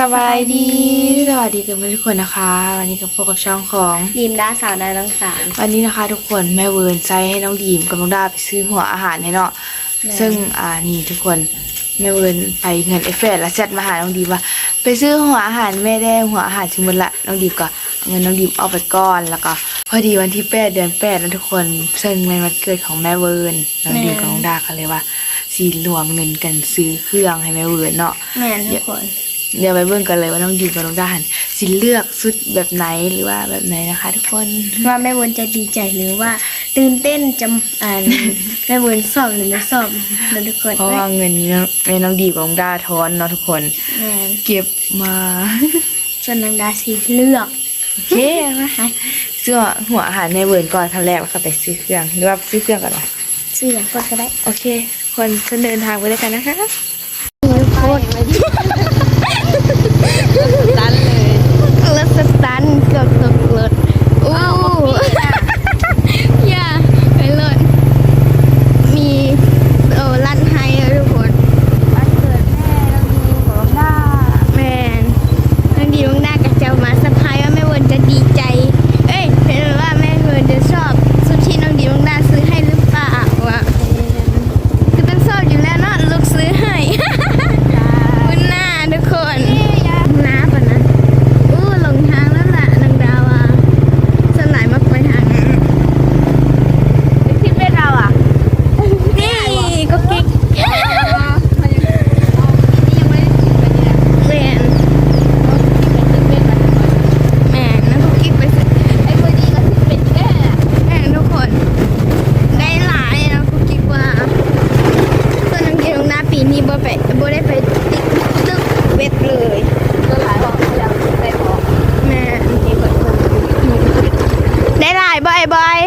สบายดี สวัสดีกันทุกคนนะคะ วันนี้ก็พบกับช่องของดีมด้าสาวนาลังสารวันนี้นะคะ ทุกคนแม่เวิร์นใจให้น้องดีมกับน้องดาไปซื้อหัวอาหารให้เนาะแม่ซึ่งอ่านี่ทุกคนแม่เวิร์นไปเงินเอฟเฟแล้วแชทมาหาน้องดีมว่าไปซื้อหัวอาหารแม่ได้หัวอาหารชิ้นหมดละน้องดีมก็เอาเงินน้องดีมเอาไปก่อนแล้วก็พอดีวันที่แปดเดือนแปดนะทุกคนซึ่งเป็นวันเกิดของแม่เวิร์นน้องดีมกับน้องดากันเลยว่าสีรวมเงินกันซื้อเครื่องให้แม่เวิร์นเนาะแม่นทุกคน เดี๋ยวไปเบิ่งกันเลยว่าน้องดีมกับน้องดาหันสิเลือกชุดแบบไหนหรือว่าแบบไหนนะคะ ทุกคน ว่าแม่วนจะดีใจหรือว่า ตื่นเต้นจำอ่านแม่วนสอบหรือไม่สอบนะทุกคนเพราะว่าเงินนี้แม่น้องดีมกับน้องดาทอนเนาะทุกคน แม่นเก็บมาส่วนนางดาสีเลือกโอเคนะคะเสื้อหัวอาหารในเวิร์นก่อนคันแรกแล้วก็ไปซื้อเครื่องหรือว่าซื้อเครื่องก่อนวะชื่ออย่างก็ก็ได้ โอเค คนจะเดินทางไปด้วยกันนะคะโคตรตันเลยรถสตันเกือบตกรถอู้อย่าไปรถมีโอ้ลั่นไฮอะทุกคน วันเกิดแม่น้องดีมกับน้องดา แม่นบางทีลุงด้ากับเจ้ามาสะพายว่าแม่เวิร์นจะดีใจ เอ้ยเป็นว่าแม่เวิร์นจะชอบสุดที่น้องดีลุงด้าซื้อให้หรือเปล่าวะคือต้องชอบอยู่แล้วเนาะลูกซื้อให้คุณหน้าทุกคนน้าปะนะอู้หลงทางแล้วล่ะนางดาวอะสลายมากไปทางนั้น ที่เป็นเราอะ นี่ก็กิ๊กแม่นแม่นแล้วก็กิ๊กไปสิไอ้คนนี้ก็ที่เป็นแก่แม่นทุกคน ได้หลายแล้วก็กิ๊กว่าส่วนน้องเดียวหน้าปีนี้บ่ไปบ่ได้ไปติ๊กตึกเว็บเลย ก็หลายบอกแล้วได้บอก แม่นได้หลายบ่อยบ่อย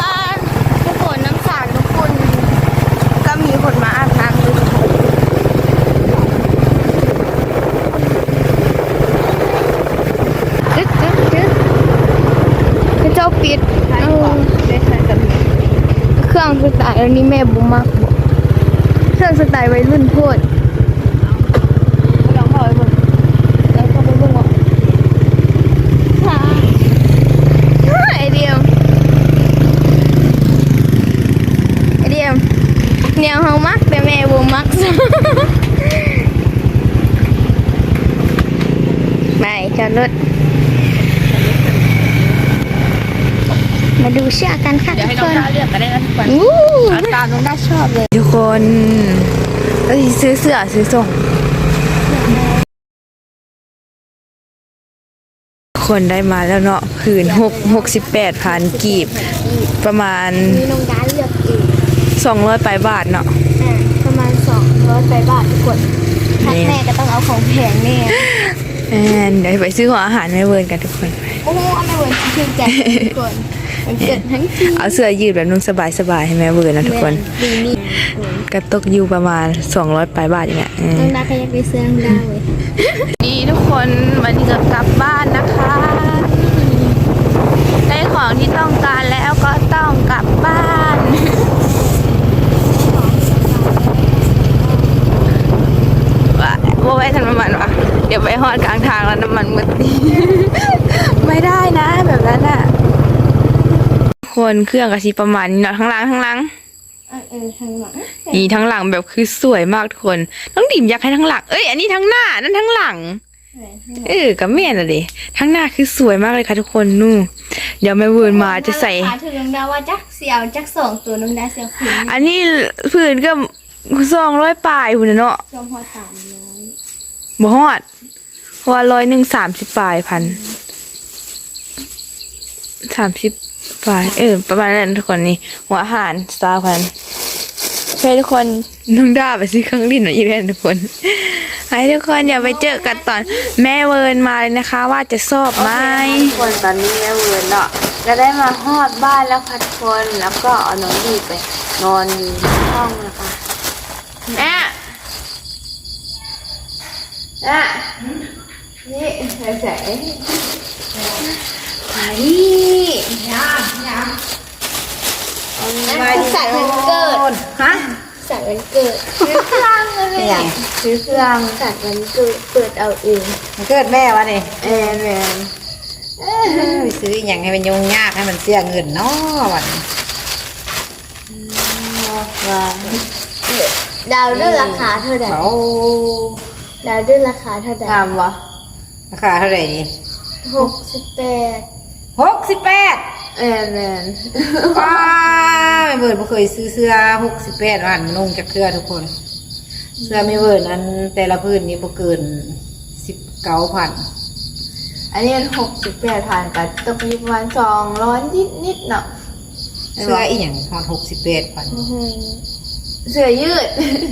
บ้านทุกคนน้ำสางทุกคน ก็มีคนมาอาบน้ำด้วยจึ๊กจึ๊กจึ๊กกระเจ้าปิดเออ ได้ใช้จำนวน เค รื่องสไตล์อันนี้แม่บุมากบอกเครื่องสไตล์วัยรุ่นโพดลองเข้าไปเบิ่งแล้วก็ไปเบิ่งว่ไอเดียมไอเดียมแนวเฮามักแต่แม่บ่มักไปจอดรถ มาดูเชือกกันค่ะเดี๋ยวทุให้กคนน้องดาเลือกกันได้นะทุกคนอู้เอาตามน้องดาชอบเลย ทุทุกคนเอ้ยซื้อเสื้อซื้อส่งคนได้มาแล้วเนาะผืนหกหกสิบแปดพันกีบ ประมาณมีน้องดาเลือกเองสองร้อยปลายบาทเนาะ อ่าประมาณสองร้อยไปบาททุกคนถ้านี่แม่ก็ต้องเอาของแพงแน่แอนเดี๋ยวไปซื้อหัวอาหารไม่เวิร์นกันทุกคน โอ้โหแม่เวิร์นชื่นใจทุกคน มันเกิดทั้งทีเอาเสื้อยืดแบบนุ่งสบายๆให้แม่เวิร์นนะทุกคน ดีนี่กระตกอยู่ประมาณ 200ปลายบาทอย่างเงี้ยอืม น้องดาก็ยังไปซื้อน้องดาเว้ยนี่ทุกคนวันนี้ก็กลับบ้านนะคะ ได้ของที่ต้องการแล้วก็ต้องกลับบ้าน ว่าว่าไว้ทันน้ำมันวะเดี๋ยวไปหอดกลางทางแล้วน้ำมันหมด ไม่ได้นะแบบนั้นอะ คนเครื่องกะชีประมาณนี้เนาะทั้งหลังทั้งหลังเออเออทางหลังนี่ทั้งหลังแบบคือสวยมากทุกคนต้องดิ่มอยากให้ทั้งหลังเอ้ยอันนี้ทั้งหน้านั่นทั้งหลังเออกับแม่น่ะดิทั้งหน้าคือสวยมากเลยค่ะทุกคนนู่นเดี๋ยวแม่เวิร์นมาจะใส่ถามถึงน้องดาว่าจักเสียวจักสองตัวน้องดาเสียวผืนอันนี้ผืนก็สองร้อยปลายหุ่นนะเนาะจอมพอสามร้อยบ่ฮอดเพราะว่าร้อยหนึ่งสามสิบปลายพันสามสิบ ปลายเออประมาณนั้นทุกคนนี่หัวอาหารสตาร์พันโอเคทุกคนน้องด้าไปซื้อเครื่องดิ้นหน่อยอีกแล้วทุกคนให้ทุกคนอย่าไปเจอกันตอนแม่เวิร์นมาเลยนะคะ ว่าจะชอบไหมทุกคนตอนนี้แม่เวิร์นเนาะจะได้มาฮอดบ้านแล้วค่ะทุกคนแล้วก็เอาน้องดีไป นอนอยู่ในห้องนะคะแม่แม่นี่ใส่ใส่ ไปยาใส่วันเกิดฮะสัตว์วันเกิดซื้อเครื่องเลยเป็นหยังซื้อเครื่องสัตว์วันเกิดเปิดเอาเองมันเกิดแม่วะนี่แอนแมนเอ้ยซื้ออหย่างให้มันยุ่งยากให้มันเสียเงินเนาะวันนี้ว่าดาวด้วยราคาเท่าไหร่เอาดาวด้วยราคาเท่าไหร่งามวะราคาเท่าไหร่ดีหกสิบแปด หกสิบแปดแอนแมนว้าไม่เบิร์ดบ่เคยซื้อเสื้อหกสิบแปดวันนุ่งจากเครือทุกคน เสื้อไม่เบิร์ดนั้นแต่ละพื้นนี่บ่เกินสิบเก้าพันอันนี้หกสิบแปดพันกับตกอยู่ประมาณสองร้อยนิดนิดๆเนาะเสื้ออีหยังหอดหกสิบแปดพันเสื้อยืด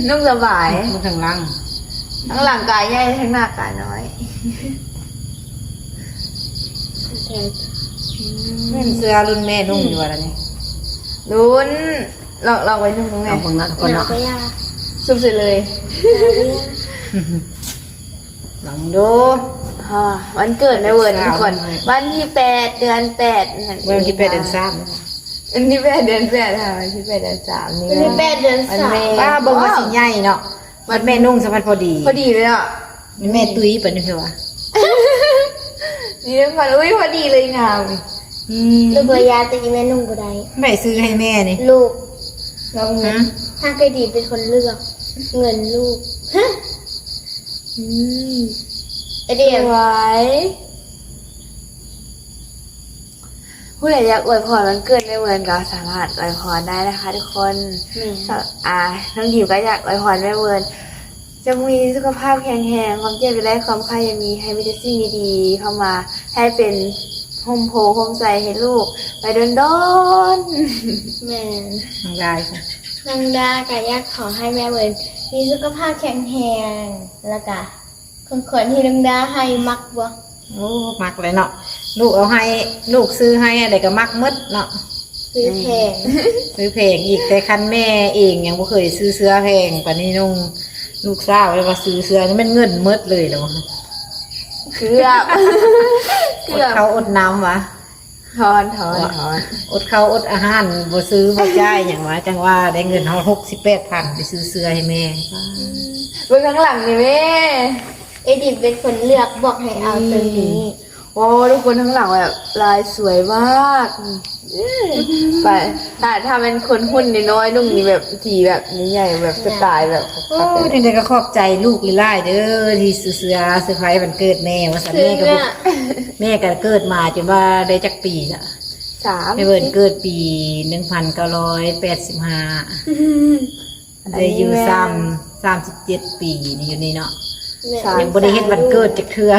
นุ่งสบาย มันข้างล่างทั้งหลังกายใหญ่ทั้งหน้ากายน้อยนี่ มันเสื้อรุ่นแม่นุ่งอยู่อะไรนี่ลุ้นเราเราไว้นุ่งตรงไหนเอาคนนั้นคนหนาเนาะวก็ยากสุดๆเลยลองดูอ่าวันเกิดในเวิร์นสาวทุกคน วันที่แปดเดือนแปดนั่นเมื่อที่แปดเดือนสามวันที่แปดเดือนแปดค่ะวันที่แปดเดือนสามนี่วันที่แปดเดือนวันสามเมย์ป้าเบิ่งว่าสิใหญ่เนาะวันแม่นุ่งสมันพอดี พอดีเลยอะแม่ตุ้ยปะนี่เพื่อวะ นี่ทุกคนอุ้ยพอดีเลยงามอืมลูกเบอร์ยาแต่ยังแม่นุ่งบ่ได้แม่ซื้อให้แม่นี่ลูกน้องฮะถ้าเคยดีเป็นคนเลือก เงินลูกฮะอืมไอเดียสวยผู้ใดอยากอวยพรวันเกิดในเวิร์นก็สามารถอวยพรได้นะคะ ทุกคนอ่าน้องดิวก็อยากอวยพรแม่เวิร์น จะมีสุขภาพแข็งแรงความเจ็บไร้ความไข้ยังมีให้มีแต่สิ่งดีๆเข้ามาให้เป็นโฮมโพโฮมใจให้ลูก ไปโดนดนแม่น้องได้ค่ะนางดากะยากขอให้แม่เวิร์นมีสุขภาพแข็งแรงแล้วก็คนคนๆที่นางดาให้มักบ่โอ้มักเลยเนาะลูกเอาให้ลูกซื้อให้อะไรก็มักหมดเนาะซื้อแพงซื้อแพงอีกแต่คันแม่เองยังบ่เคยซื้อเสื้อแพงปานนี้นุ่ง ลูกสาวเลยว่าซื้อเสื้อนี่มันเงินหมดเลยเนาะเกือบอเกืดอบเขาวอดน้ำวะ ถอนถอนถอนอดข้าวอดอาหารบ่ซื้อบ่จ่ายอย่างว่าจังว่าได้เงินเฮา68,000ไปซื้อเสื้อให้แม่ เบื้องข้างหลังนี่แม่ เอดิเป็นคนเลือกบอกให้เอาตัวนี้ โอ้ทุกคนข้างหลังแบบลายสวยมากไปแต่ถ้าเป็นคนหุ่นน้อยๆนุ่งนี่แบบสีแบบนี้ใหญ่แบบสไตล์แบบโอ้ยนี่ก็ขอบใจลูกหลายๆเด้อที่ซื้อเสื้อเซอร์ไพรส์วันเกิดแม่ว่าซั่นคือแม่ก็เนี่บ่ยแม่ก็เกิดมาจนว่าได้จักปีละสามแม่เบิ่นเกิดปี1985ได้อยู่3 37ปีนี่อยู่นี่เนาะแม่ยังบ่ได้เฮ็ดวันเกิดจักเทื่อ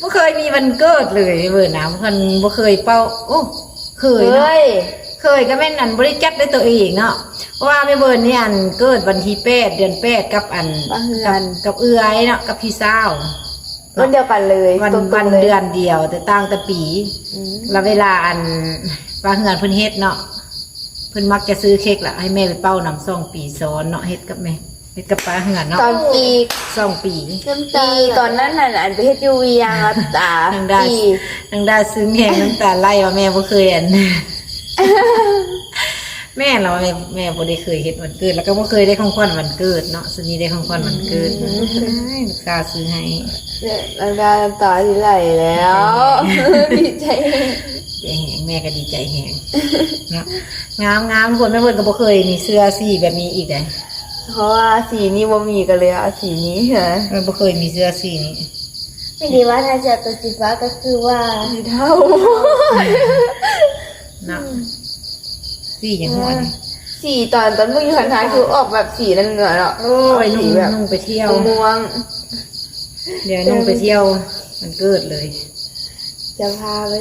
บ่เคยมีวันเกิดเลยเบิ่นนะเพิ่นบ่เคยเป้าโอ้เคยเนาะเฮ้ยเคยก็แม่นอันบริจัดด้วยตัวเองเนาะเพราะว่าแม่เบิร์นนี่อันเกิดวันที่แปดเดือนแปดกับอันบ้านเฮือกับนกับเอื้อยเนาะกับพี่สาววันเดียวกันเลยวันตรงๆวันเลยเดือนเดียว แต่ต่างแต่ปี อืมแล้วเวลาอันป้าเฮือนเพิ่นเฮ็ดเนาะเพิ่นมักจะซื้อเค้กละให้แม่ไปเป้านำสองปีซ้อนเนาะเฮ็ดกับแม่ เฮ็ดกับป้าเฮือนเนาะตอนปี สองปีน้ำตาปีตอนนั้นน่ะอันไปเฮ็ดยูวียังอะตาทางด้านปีทางด้านซึ้งแหงน้ำตาไหลว่าแม่บ่เคยอัน แม่เราแม่แม่บ่ได้เคยเฮ็ดวันเกิด แล้วก็บ่เคยได้ของขวัญวันเกิดเนาะสุนี้ได้ของขวัญวันเกิดให้ลูกสาวซื้อให้เนี่ยน้ำตาน้ำตาที่ไหลแล้วดีใจใจแหงแม่ก็ดีใจแหงเนาะงามงามทุกคนแม่เพิ่นก็บ่เคยมีเสื้อสีแบบนี้อีกเลย เพราะว่าสีนี้บ่มีกันเลยอะสีนี้ฮะแม่บ่เคยมีเสื้อสีนี้ไม่ดีว่าถ้าจะตัวสีฟ้าก็คือว่าสีเทาเนาะสีอย่างหัวนี่สีตอนตอนมึงอยู่ทันทายคือออกแบบสีนั่นเหนือเนาะโอ้ยนุ่สีงแบบนุ่งไปเที่ยวม่วง เดี๋ยวนุ่งไปเที่ยว มันเกิดเลย จะพาไป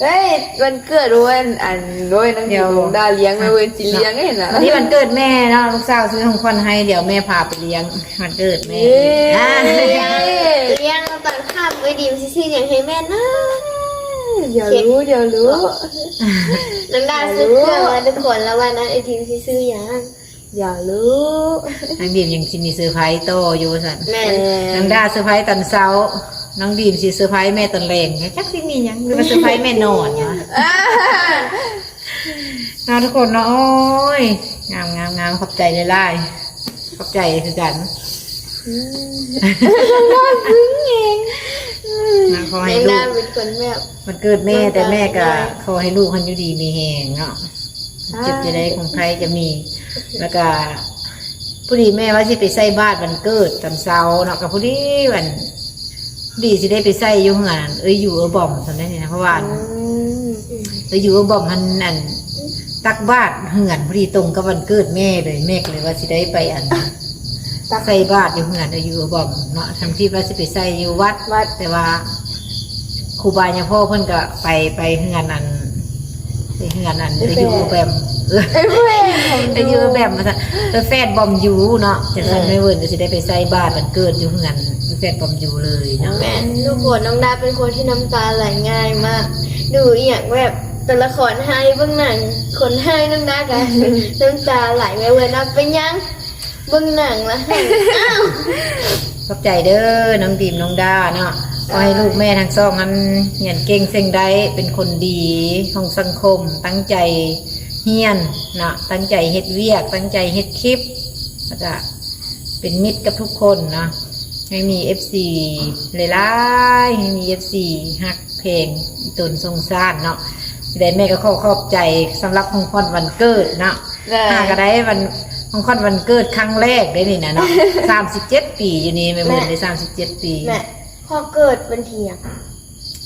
เฮ้ยวันเกิดด้วยอันด้วยนังเดี๋เดียยววดาเลี้ยงไม่เว้นจีเลี้ยงเห็นนะวันนี้วันเกิดแม่เนาะลูกสาวซื้อของขวัญให้เดี๋ยวแม่พาไปเลี้ยงวันเกิดแม่เย้อ่าเลี้ยงตอนข้ามไว้ดีมซิซี่อย่างให้แม่นะเดี๋ยวรู้เดี๋ยวรู้น้ำดาซื้อเครื่องมาทุกคนแล้ววันนั้นไอทีมซิซื้ออย่างเดี๋ยวรู้นางดีมยังสิมีเซอร์ไพรส์โตอยู่สันแม่นางดาเซอร์ไพรส์ตอนเช้า น้องดีมสิเซอร์ไพรส์แม่ตอนแรงจักสิมีหยังหรือว่าเซอร์ไพรส์แม่นอนวะเอาทุกคนเนาะโอ้ยงามงามงามขอบใจเลยล่ขอบใจคือกันนะขอให้น้องลูดากเป็นคนแบบมันเกิดแม่แต่แม่ก็ขอให้ลูกคันอยู่ดีมีแหงเนาะเจ็บจะได้ของใครจะมี แล้วก็ผู้ดีแม่ว่าสิไปใส่บ้านวันเกิดตอนเช้าเนาะกับผู้ดีวันผู้ ดีสิได้ไปใส่อยู่งานเอ้ยอยู่เออบ่อมตอนนั้นนี่นะเพราะว่าเอ้ยอยู่เออบ่อมมันอันตักบาตรเหือนพอดีตรงกับวันเกิดแม่เลยแม่ก็เลยว่าสิได้ไปอันใส่บาตรอยู่เหือนเอ้ยอยู่เออบ่อมเนาะทำที่ว่าสิไปใส่อยู่วัดวัดแต่ว่าครูบาเนี่ยพ่อเพิ่นก็ไปไปเฮือนอันไปเฮือนอันไปอยู่แบบ เออไปอยู่แบบมาซะเออแฟนบอมยูเนาะจะสันไม่เวิร์นก็สิได้ไปใส่บาตรวันเกิดอยู่เฮือนแฟนบอมยูเลยเนาะแม่นทุกคนน้องดาเป็นคนที่น้ำตาไหลง่ายมาก ดูอหย่างแบบแต่ละคนให้เบื้องหนังคนให้น้องดากันน้ำตาไหลไม่เว้นเอาเป็นยังเบื้องหนังแล้วให้อ้าวขอบใจเด้อน้องดีมน้องดาเนาะขอให้ลูกแม่ทั้งสองนั้นเรียนเก่งเซ็งได้เป็นคนดีของสังคมตั้งใจ เฮียนเนาะตั้งใจเฮ็ดเวียก ตั้งใจเฮ็ดคลิปแล้วก็เป็นมิตรกับทุกคนเนาะให้มีเอฟซีหลายๆให้มีเอฟซีฮักเพลงอีตนทรงซานเนาะได้แม่ก็ขอขอบใจสำหรับของขวัญวันเกิดเนาะได้หาก็ได้วันของขวัญวันเกิดครั้งแรกได้นี่นะเนาะสามสิบเจ็ดปีอยู่นี่ไม่เหมือนได้สามสิบเจ็ดปีแม่พอเกิดวันที่อะ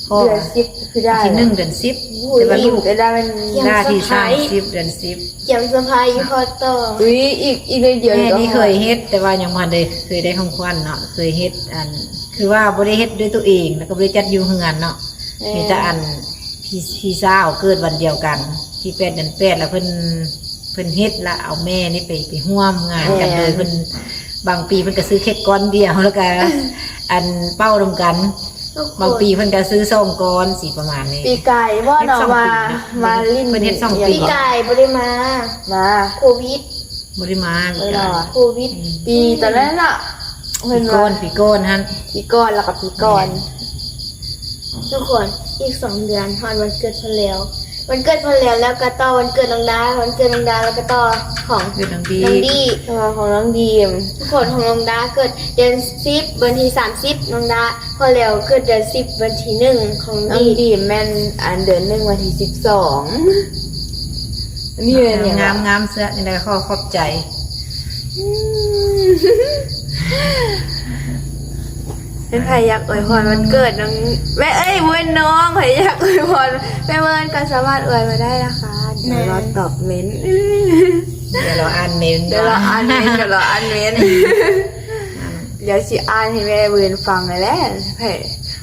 พ่อเดือนสิบคือได้ที่หนึ่งเดือนสิบอุ้ยแต่ว่าลูกจะได้มันหน้าที่สามสิบเดือนสิบเกี่ยมสะพายยี่ห้อต่ออุ้ยอีกอีกเดือนแม่ก็นี่เคยเฮ็ด แต่ว่ายังมาได้เคยได้ของขวัญเนาะเคยเฮ็ดอัน คือว่าบ่ได้เฮ็ดด้วยตัวเอง แล้วก็บ่ได้จัดอยู่เฮือนเนาะมีแต่อันพี่พี่สาวเกิดวันเดียวกัน ที่แปดเดือนแปดแล้วเพิ่นเพิ่นเฮ็ดละเอาแม่นี่ไปไปร่วมงานกันเลยเพิ่นบางปีเพิ่นก็ซื้อเค้กก้อนเดียวแล้วก็อันเป้าดมกันทุกค บางนปีเพิ่นก็ซื้อส้มก้อนสีประมาณนี้ปีไก่ว่าเนาะมามาลิ้นเพิ่นเฮ็ดสองปีพี่กายบ่ได้มามาโควิดบริมาเออเนาะโควิด ปีตอนนั้นอะปีเพิ่นก้ว่าอนปีก้อนฮันปีก่อนแล้วก็ปีก่อน ทุกคนอีกสองเดือนฮอนวันเกิดพนแล้ว วันเกิดพนแล้วแล้วก็ต่อวันเกิดน้องดาวันเกิดน้องดาแล้วก็ต่อของเกิดดังดีน้องดีตัวของน้องดีมทุกคนของน้องดาเกิดเดือนสิบวันที่สามสิบน้องดาพอแล้วเกิดเดือนสิบวันที่หนึ่งของน้องดีดีมแม่นอันเดือนหนึ่งวันที่สิบสองนี่เป็นอย่างงามงามเสื้อนี่ได้ข้อขอบใจ เป็นใครอยากอวยพรวันเกิดน้องแม่เอ้ยเว้นน้องใครอยากอวยพรแม่เวิร์นก็สามารถอวยมาได้นะคะเดี๋ยวเราตอบเม้นต์เดี๋ยวเราอ่านเมนต์เดี๋ยวเราอ่านเม้นต์เดี๋ยวเราอ่านเม้นต์เดี๋ยวสิอ่านให้แม่เวิร์นฟังเลยแหละเพ่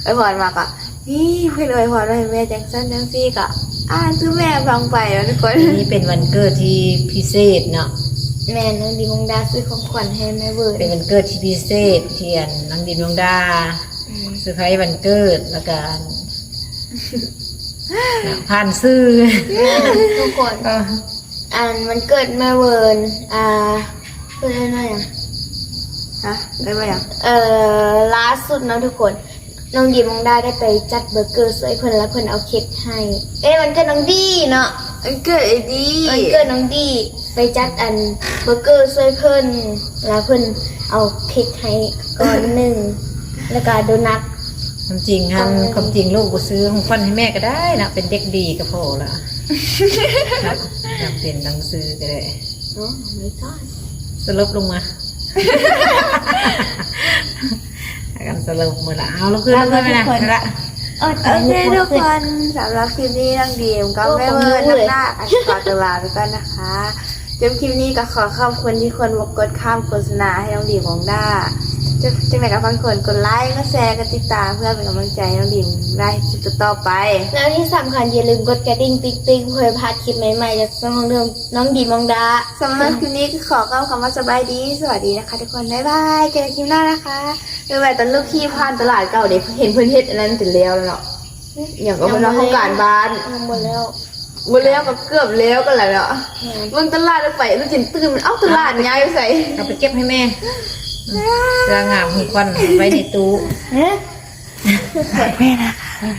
อวยพรมากะนี่เพื่อนอวยพรให้แม่จังสั้นจังซี่กะอ่านคือแม่ฟังไปแล้วทุกคนนี่เป็นวันเกิดที่พิเศษเนาะ แม่น้องดีน้องดาซื้อของขวัญให้แม่เวิร์ดเป็นวันเกิดที่พิเศษเทียนน้องดินน้องดาเซอร์ไพรส์วันเกิดแล้วก็ผ่านซื้อทุกคนก็อ่านมันเกิดแม่เวิร์นอ่าเพื่อนอะไรอะฮะได้ไหมอะเอ่อล่าสุดเนาะทุกคนน้องดีมองได้ได้ไปจัดเบอร์เกอร์สวยเพิ่นแล้วเพิ่นเอาเค้กให้ เอ้ยมันเกิดน้องดีเนาะ วันเกิดไอ้ดีมันเกิดน้องดีไปจัดอันเบอร์เกอร์สวยเพิ่นแล้วเพิ่นเอาเค้กให้ก้อนหนึ่งแล้วก็โดนัท ความจริงฮันความจริงลูกก็ซื้อของฟันให้แม่ก็ได้นะเป็นเด็กดีก็พอละ นะอยากเป็นหนังสือก็ได้เนาะไม่ต้องสลบลงมา อาการสลบมือละเอาลูกขึ้นลูกขึ้นไปนะละเออ โอเคทุกคนสำหรับคลิปนี้น้องดีมก็แม่เวิร์นน้ำหน้าอาจขอตัวลาไปก่อนนะคะจบคลิปนี้ก็ขอขอบคุณที่คนมากดข้ามโฆษณาให้น้องดีมของด้า จะจังไหนกับฟังคนกดไลค์ก็แชร์ก็ติดตามเพื่อเป็นกำลังใจให้น้องดีมได้คลิปต่อๆไป แล้วที่สำคัญอย่าลืมกดกระดิ่งติ๊งติ๊งเพื่อพลาดคลิปใหม่ๆจากช่องเรื่องน้องดีมองดาสำหรับคลิปนี้ก็ขอกล่าวคำว่าสบายดี สวัสดีนะคะ ทุกคน บ๊ายบายเจอกันคลิปหน้านะคะบ๊ายบายตอนลูกขี้ผ่านตลาดเก่าเด็กเห็นเพื่อนเฮ็ดอันนั้นถึงแล้วแล้วเนาะอย่างก็เป็นโครงการบ้านทำหมดแล้วบนแล้วก็เกือบแล้วกันแหละเนาะมึงตลาดแล้วไปลูกจินตื่นมันเอ้าตลาดย้ายไปใส่เอาไปเก็บให้แม่ เสื้องามของควันไว้ในตู้เฮ้แม่นะคะ